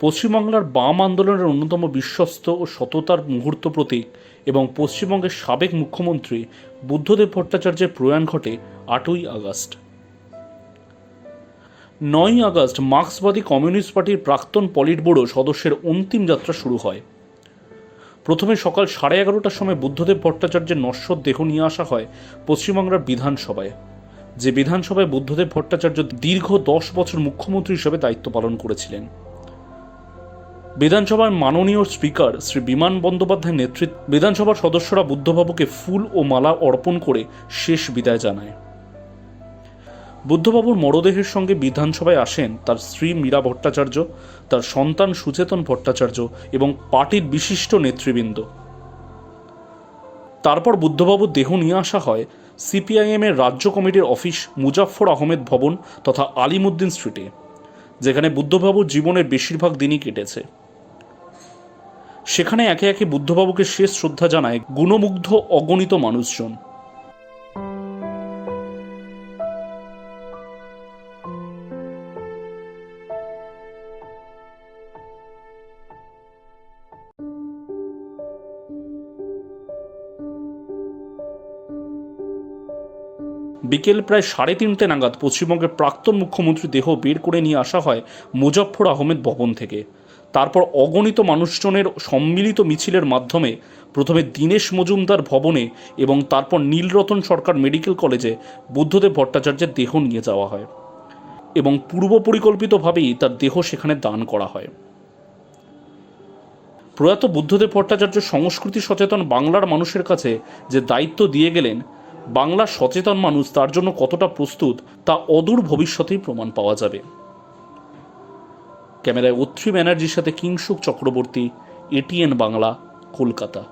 পশ্চিমবাংলার বাম আন্দোলনের অন্যতম বিশ্বস্ত ও সততার মুহূর্ত প্রতীক এবং পশ্চিমবঙ্গের সাবেক মুখ্যমন্ত্রী বুদ্ধদেব ভট্টাচার্যের প্রয়াণ ঘটে আটই আগস্ট। নয়ই আগস্ট মার্ক্সবাদী কমিউনিস্ট পার্টির প্রাক্তন পলিট সদস্যের অন্তিম যাত্রা শুরু হয়। প্রথমে সকাল সাড়ে এগারোটার সময় বুদ্ধদেব ভট্টাচার্যের নশ্বর দেহ নিয়ে আসা হয় পশ্চিমবাংলার বিধানসভায়, যে বিধানসভায় বুদ্ধদেব ভট্টাচার্য দীর্ঘ দশ বছর মুখ্যমন্ত্রী হিসেবে দায়িত্ব পালন করেছিলেন। বিধানসভার মাননীয় স্পিকার শ্রী বিমান বন্দ্যোপাধ্যায়ের নেতৃত্বে বিধানসভার সদস্যরা বুদ্ধবাবুকে ফুল ও মালা অর্পণ করে শেষ বিদায় জানায়। বুদ্ধবাবুর মরদেহের সঙ্গে বিধানসভায় আসেন তার স্ত্রী মীরা ভট্টাচার্য, তার সন্তান সুচেতন ভট্টাচার্য এবং পার্টির বিশিষ্ট নেতৃবৃন্দ। তারপর বুদ্ধবাবুর দেহ নিয়ে আসা হয় সিপিআইএমের রাজ্য কমিটির অফিস মুজাফফর আহমেদ ভবন তথা আলিমুদ্দিন স্ট্রিটে, যেখানে বুদ্ধবাবুর জীবনের বেশিরভাগ দিনই কেটেছে। সেখানে একে একে বুদ্ধবাবুকে শেষ শ্রদ্ধা জানায় গুণমুগ্ধ অগণিত মানুষজন। বিকেল প্রায় সাড়ে তিনটে নাগাদ পশ্চিমবঙ্গের প্রাক্তন মুখ্যমন্ত্রী দেহ বের করে নিয়ে আসা হয় মুজফ্ফর আহমেদ ভবন থেকে। তারপর অগণিত মানুষজনের সম্মিলিত মিছিলের মাধ্যমে প্রথমে দীনেশ মজুমদার ভবনে এবং তারপর নীলরতন সরকার মেডিকেল কলেজে বুদ্ধদেব ভট্টাচার্যের দেহ নিয়ে যাওয়া হয় এবং পূর্ব পরিকল্পিতভাবেই তার দেহ সেখানে দান করা হয়। প্রয়াত বুদ্ধদেব ভট্টাচার্য সংস্কৃতি সচেতন বাংলার মানুষের কাছে যে দায়িত্ব দিয়ে গেলেন, বাংলার সচেতন মানুষ তার জন্য কতটা প্রস্তুত তা অদূর ভবিষ্যতেই প্রমাণ পাওয়া যাবে। ক্যামেরায় অত্রি ব্যানার্জির সাথে কিংসুক চক্রবর্তী এটিএন বাংলা কলকাতা।